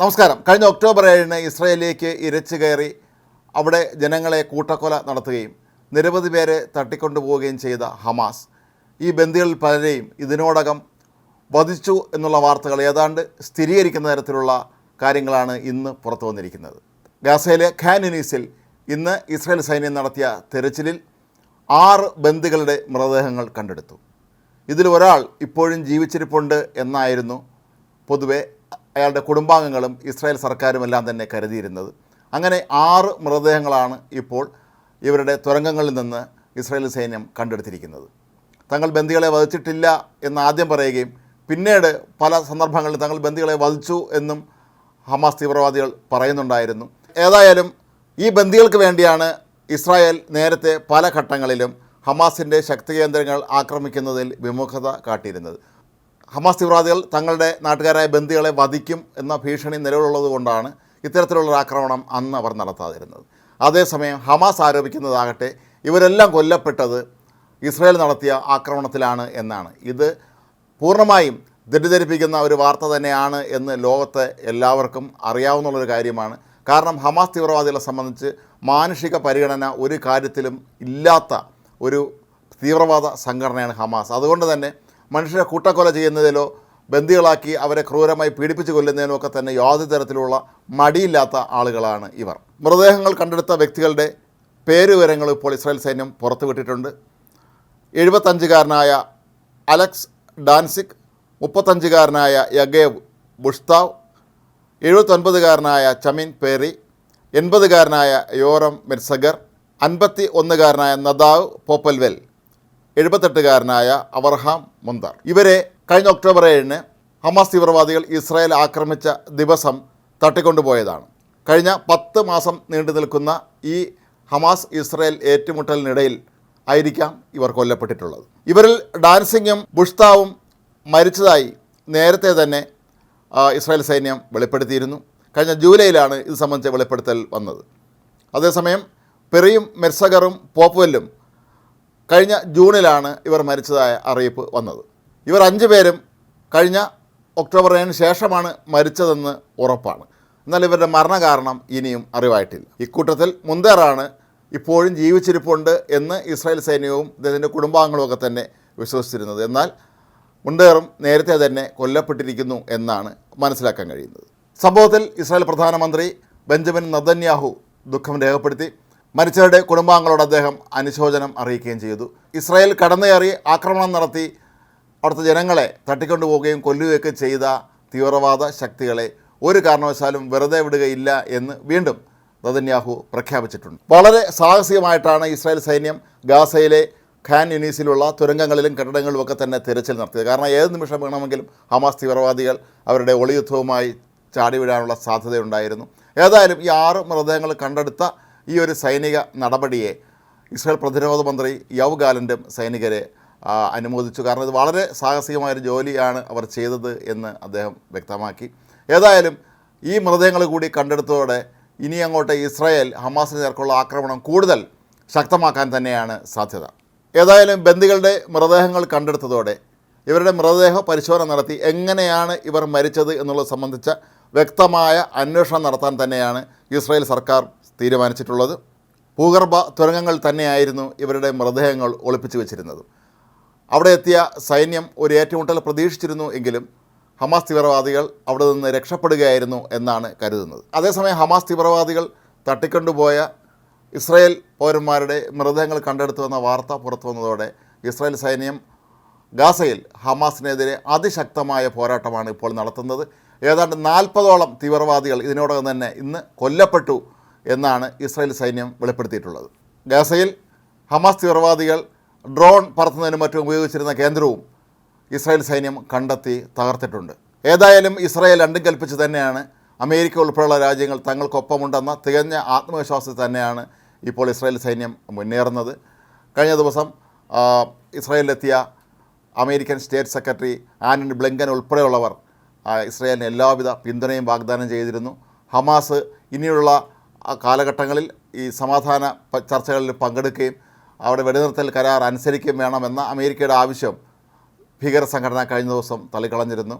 നമസ്കാരം. കഴിഞ്ഞ ഒക്ടോബർ ഏഴിന് ഇസ്രയേലിലേക്ക് ഇരച്ചു കയറി അവിടെ ജനങ്ങളെ കൂട്ടക്കൊല നടത്തുകയും നിരവധി പേരെ തട്ടിക്കൊണ്ടുപോവുകയും ചെയ്ത ഹമാസ്. ഈ ബന്ദികളിൽ പലരെയും ഇതിനോടകം വധിച്ചു എന്നുള്ള വാർത്തകൾ ഏതാണ്ട് സ്ഥിരീകരിക്കുന്ന തരത്തിലുള്ള കാര്യങ്ങളാണ് ഇന്ന് പുറത്തു വന്നിരിക്കുന്നത്. ഗാസയിലെ ഖാൻ യുനീസിൽ ഇന്ന് ഇസ്രായേൽ സൈന്യം നടത്തിയ തെരച്ചിലിൽ ആറ് ബന്ദികളുടെ മൃതദേഹങ്ങൾ കണ്ടെടുത്തു. ഇതിൽ ഒരാൾ ഇപ്പോഴും ജീവിച്ചിരിപ്പുണ്ട് എന്നായിരുന്നു പൊതുവെ അയാളുടെ കുടുംബാംഗങ്ങളും ഇസ്രായേൽ സർക്കാരും എല്ലാം തന്നെ കരുതിയിരുന്നത്. അങ്ങനെ ആറ് മൃതദേഹങ്ങളാണ് ഇപ്പോൾ ഇവരുടെ തുരങ്കങ്ങളിൽ നിന്ന് ഇസ്രായേൽ സൈന്യം കണ്ടെടുത്തിരിക്കുന്നത്. തങ്ങൾ ബന്ദികളെ വധിച്ചിട്ടില്ല എന്ന് ആദ്യം പറയുകയും പിന്നീട് പല സന്ദർഭങ്ങളിൽ തങ്ങൾ ബന്ദികളെ വധിച്ചു എന്നും ഹമാസ് തീവ്രവാദികൾ പറയുന്നുണ്ടായിരുന്നു. ഏതായാലും ഈ ബന്ദികൾക്ക് വേണ്ടിയാണ് ഇസ്രായേൽ നേരത്തെ പല ഘട്ടങ്ങളിലും ഹമാസിന്റെ ശക്തി കേന്ദ്രങ്ങൾ ആക്രമിക്കുന്നതിൽ വിമുഖത കാട്ടിയിരുന്നത്. ഹമാസ് തീവ്രവാദികൾ തങ്ങളുടെ നാട്ടുകാരായ ബന്ദികളെ വധിക്കും എന്ന ഭീഷണി നിലവിലുള്ളത് കൊണ്ടാണ് ഇത്തരത്തിലുള്ള ആക്രമണം അന്ന് അവർ നടത്താതിരുന്നത്. അതേസമയം ഹമാസ് ആരോപിക്കുന്നതാകട്ടെ ഇവരെല്ലാം കൊല്ലപ്പെട്ടത് ഇസ്രായേൽ നടത്തിയ ആക്രമണത്തിലാണ് എന്നാണ്. ഇത് പൂർണമായും തെറ്റിദ്ധരിപ്പിക്കുന്ന ഒരു വാർത്ത തന്നെയാണ് എന്ന് ലോകത്തെ എല്ലാവർക്കും അറിയാവുന്നുള്ളൊരു കാര്യമാണ്. കാരണം ഹമാസ് തീവ്രവാദികളെ സംബന്ധിച്ച് മാനുഷിക പരിഗണന ഒരു കാര്യത്തിലും ഇല്ലാത്ത ഒരു തീവ്രവാദ സംഘടനയാണ് ഹമാസ്. അതുകൊണ്ട് തന്നെ മനുഷ്യരെ കൂട്ടക്കൊല ചെയ്യുന്നതിലോ ബന്ദികളാക്കി അവരെ ക്രൂരമായി പീഡിപ്പിച്ച് കൊല്ലുന്നതിനോ ഒക്കെ തന്നെ യാതൊരു തരത്തിലുള്ള മടിയില്ലാത്ത ആളുകളാണ് ഇവർ. മൃതദേഹങ്ങൾ കണ്ടെടുത്ത വ്യക്തികളുടെ പേരുവിവരങ്ങൾ ഇപ്പോൾ ഇസ്രായേൽ സൈന്യം പുറത്തുവിട്ടിട്ടുണ്ട്. എഴുപത്തഞ്ചുകാരനായ അലക്സ് ഡാൻസിക് മുപ്പത്തഞ്ചുകാരനായ യഗേവ് ബുഷ്താവ് എഴുപത്തൊൻപതുകാരനായ ചമിൻ പേറി എൺപതുകാരനായ യോറം മിർസഗർ അൻപത്തി ഒന്നുകാരനായ നദാവ് പോപ്പൽവെൽ. എഴുപത്തെട്ടുകാരനായ അവർഹാം മുന്താർ. ഇവരെ കഴിഞ്ഞ ഒക്ടോബർ ഏഴിന് ഹമാസ് തീവ്രവാദികൾ ഇസ്രായേൽ ആക്രമിച്ച ദിവസം തട്ടിക്കൊണ്ടുപോയതാണ്. കഴിഞ്ഞ പത്ത് മാസം നീണ്ടു നിൽക്കുന്ന ഈ ഹമാസ് ഇസ്രായേൽ ഏറ്റുമുട്ടലിനിടയിൽ ആയിരിക്കാം ഇവർ കൊല്ലപ്പെട്ടിട്ടുള്ളത്. ഇവരിൽ ഡാൻസിങ്ങും ബുഷ്താവും മരിച്ചതായി നേരത്തെ തന്നെ ഇസ്രായേൽ സൈന്യം വെളിപ്പെടുത്തിയിരുന്നു. കഴിഞ്ഞ ജൂലൈയിലാണ് ഇത് സംബന്ധിച്ച വെളിപ്പെടുത്തൽ വന്നത്. അതേസമയം പെറിയും മെർസഗറും പോപ്പുവല്ലും കഴിഞ്ഞ ജൂണിലാണ് ഇവർ മരിച്ചതായ അറിയിപ്പ് വന്നത്. ഇവർ അഞ്ച് പേരും കഴിഞ്ഞ ഒക്ടോബർ ഏഴിന് ശേഷമാണ് മരിച്ചതെന്ന് ഉറപ്പാണ്. എന്നാൽ ഇവരുടെ മരണകാരണം ഇനിയും അറിവായിട്ടില്ല. ഇക്കൂട്ടത്തിൽ മുന്തേറാണ് ഇപ്പോഴും ജീവിച്ചിരിപ്പുണ്ട് എന്ന് ഇസ്രായേൽ സൈന്യവും അദ്ദേഹത്തിന്റെ കുടുംബാംഗങ്ങളുമൊക്കെ തന്നെ വിശ്വസിച്ചിരുന്നത്. എന്നാൽ മുണ്ടേറും നേരത്തെ തന്നെ കൊല്ലപ്പെട്ടിരിക്കുന്നു എന്നാണ് മനസ്സിലാക്കാൻ കഴിയുന്നത്. സംഭവത്തിൽ ഇസ്രായേൽ പ്രധാനമന്ത്രി ബെഞ്ചമിൻ നദന്യാഹു ദുഃഖം രേഖപ്പെടുത്തി. മരിച്ചവരുടെ കുടുംബാംഗങ്ങളോട് അദ്ദേഹം അനുശോചനം അറിയിക്കുകയും ചെയ്തു. ഇസ്രായേൽ കടന്നുകയറി ആക്രമണം നടത്തി അവിടുത്തെ ജനങ്ങളെ തട്ടിക്കൊണ്ടുപോവുകയും കൊല്ലുകയൊക്കെ ചെയ്ത തീവ്രവാദ ശക്തികളെ ഒരു കാരണവശാലും വെറുതെ വിടുകയില്ല എന്ന് വീണ്ടും നദന്യാഹു പ്രഖ്യാപിച്ചിട്ടുണ്ട്. വളരെ സാഹസികമായിട്ടാണ് ഇസ്രായേൽ സൈന്യം ഗാസയിലെ ഖാൻ യുനീസിലുള്ള തുരങ്കങ്ങളിലും കെട്ടിടങ്ങളിലും ഒക്കെ തന്നെ തിരച്ചിൽ നടത്തിയത്. കാരണം ഏത് നിമിഷം വേണമെങ്കിലും ഹമാസ് തീവ്രവാദികൾ അവരുടെ ഒളിയുദ്ധവുമായി ചാടിവിടാനുള്ള സാധ്യതയുണ്ടായിരുന്നു. ഏതായാലും ഈ ആറ് മൃതദേഹങ്ങൾ കണ്ടെടുത്ത ഈ ഒരു സൈനിക നടപടിയെ ഇസ്രായേൽ പ്രതിരോധ മന്ത്രി യവ് ഗാലന്റും സൈനികരെ അനുമോദിച്ചു. കാരണം ഇത് വളരെ സാഹസികമായൊരു ജോലിയാണ് അവർ ചെയ്തത് എന്ന് അദ്ദേഹം വ്യക്തമാക്കി. ഏതായാലും ഈ മൃതദേഹങ്ങൾ കൂടി കണ്ടെടുത്തതോടെ ഇനി അങ്ങോട്ട് ഇസ്രായേൽ ഹമാസിന് നേർക്കുള്ള ആക്രമണം കൂടുതൽ ശക്തമാക്കാൻ തന്നെയാണ് സാധ്യത. ഏതായാലും ബന്ദികളുടെ മൃതദേഹങ്ങൾ കണ്ടെടുത്തതോടെ ഇവരുടെ മൃതദേഹ പരിശോധന നടത്തി എങ്ങനെയാണ് ഇവർ മരിച്ചത് എന്നുള്ളത് സംബന്ധിച്ച വ്യക്തമായ അന്വേഷണം നടത്താൻ തന്നെയാണ് ഇസ്രായേൽ സർക്കാർ തീരുമാനിച്ചിട്ടുള്ളത്. ഭൂഗർഭ തുരങ്കങ്ങൾ തന്നെയായിരുന്നു ഇവരുടെ മൃതദേഹങ്ങൾ ഒളിപ്പിച്ചു വെച്ചിരുന്നത്. അവിടെ എത്തിയ സൈന്യം ഒരു ഏറ്റുമുട്ടൽ പ്രതീക്ഷിച്ചിരുന്നു എങ്കിലും ഹമാസ് തീവ്രവാദികൾ അവിടെ നിന്ന് രക്ഷപ്പെടുകയായിരുന്നു എന്നാണ് കരുതുന്നത്. അതേസമയം ഹമാസ് തീവ്രവാദികൾ തട്ടിക്കൊണ്ടുപോയ ഇസ്രായേൽ പൗരന്മാരുടെ മൃതദേഹങ്ങൾ കണ്ടെടുത്തു എന്ന വാർത്ത പുറത്തു വന്നതോടെ ഇസ്രായേൽ സൈന്യം ഗാസയിൽ ഹമാസിനെതിരെ അതിശക്തമായ പോരാട്ടമാണ് ഇപ്പോൾ നടത്തുന്നത്. ഏതാണ്ട് നാൽപ്പതോളം തീവ്രവാദികൾ ഇതിനോടകം തന്നെ ഇന്ന് കൊല്ലപ്പെട്ടു എന്നാണ് ഇസ്രായേൽ സൈന്യം വെളിപ്പെടുത്തിയിട്ടുള്ളത്. ഗാസയിൽ ഹമാസ് തീവ്രവാദികൾ ഡ്രോൺ പറത്തുന്നതിനും മറ്റും ഉപയോഗിച്ചിരുന്ന കേന്ദ്രവും ഇസ്രായേൽ സൈന്യം കണ്ടെത്തി തകർത്തിട്ടുണ്ട്. ഏതായാലും ഇസ്രായേൽ രണ്ടും കൽപ്പിച്ച് തന്നെയാണ് അമേരിക്ക ഉൾപ്പെടെയുള്ള രാജ്യങ്ങൾ തങ്ങൾക്കൊപ്പമുണ്ടെന്ന തികഞ്ഞ ആത്മവിശ്വാസത്തിൽ തന്നെയാണ് ഇപ്പോൾ ഇസ്രായേൽ സൈന്യം മുന്നേറുന്നത്. കഴിഞ്ഞ ദിവസം ഇസ്രായേലിലെത്തിയ American state secretary Antony Blinken ഉൾപ്പെടെയുള്ളവർ ഇസ്രായേലിന് എല്ലാവിധ പിന്തുണയും വാഗ്ദാനം ചെയ്തിരുന്നു. ഹമാസ് ഇനിയുള്ള കാലഘട്ടങ്ങളിൽ ഈ സമാധാന ചർച്ചകളിൽ പങ്കെടുക്കുകയും അവിടെ വെടിനിർത്തൽ കരാർ അനുസരിക്കുകയും വേണമെന്ന അമേരിക്കയുടെ ആവശ്യം ഭീകര സംഘടന കഴിഞ്ഞ ദിവസം തള്ളിക്കളഞ്ഞിരുന്നു.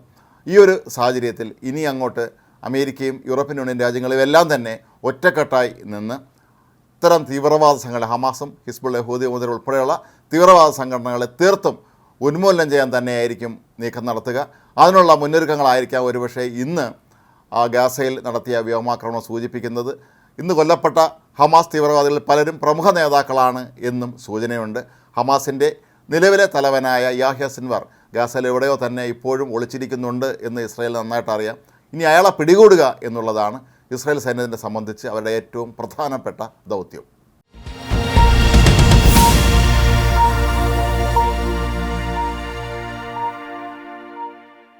ഈ ഒരു സാഹചര്യത്തിൽ ഇനി അങ്ങോട്ട് അമേരിക്കയും യൂറോപ്യൻ യൂണിയൻ രാജ്യങ്ങളും എല്ലാം തന്നെ ഒറ്റക്കെട്ടായി നിന്ന് ഇത്തരം തീവ്രവാദ സംഘടന ഹമാസും ഹിസ്ബുള്ള ഹൂദി മുതൽ ഉൾപ്പെടെയുള്ള തീവ്രവാദ സംഘടനകളെ തീർത്തും ഉന്മൂലനം ചെയ്യാൻ തന്നെയായിരിക്കും നീക്കം നടത്തുക. അതിനുള്ള മുന്നൊരുക്കങ്ങളായിരിക്കാം ഒരുപക്ഷെ ഇന്ന് ആ ഗാസയിൽ നടത്തിയ വ്യോമാക്രമണം സൂചിപ്പിക്കുന്നത്. ഇന്ന് കൊല്ലപ്പെട്ട ഹമാസ് തീവ്രവാദികളിൽ പലരും പ്രമുഖ നേതാക്കളാണ് എന്നും സൂചനയുണ്ട്. ഹമാസിന്റെ നിലവിലെ തലവനായ യാഹ്യ സിൻവർ എവിടെയോ തന്നെ ഇപ്പോഴും ഒളിച്ചിരിക്കുന്നുണ്ട് എന്ന് ഇസ്രായേൽ നന്നായിട്ട് അറിയാം. ഇനി അയാളെ പിടികൂടുക എന്നുള്ളതാണ് ഇസ്രായേൽ സൈന്യത്തിനെ സംബന്ധിച്ച് അവരുടെ ഏറ്റവും പ്രധാനപ്പെട്ട ദൗത്യം.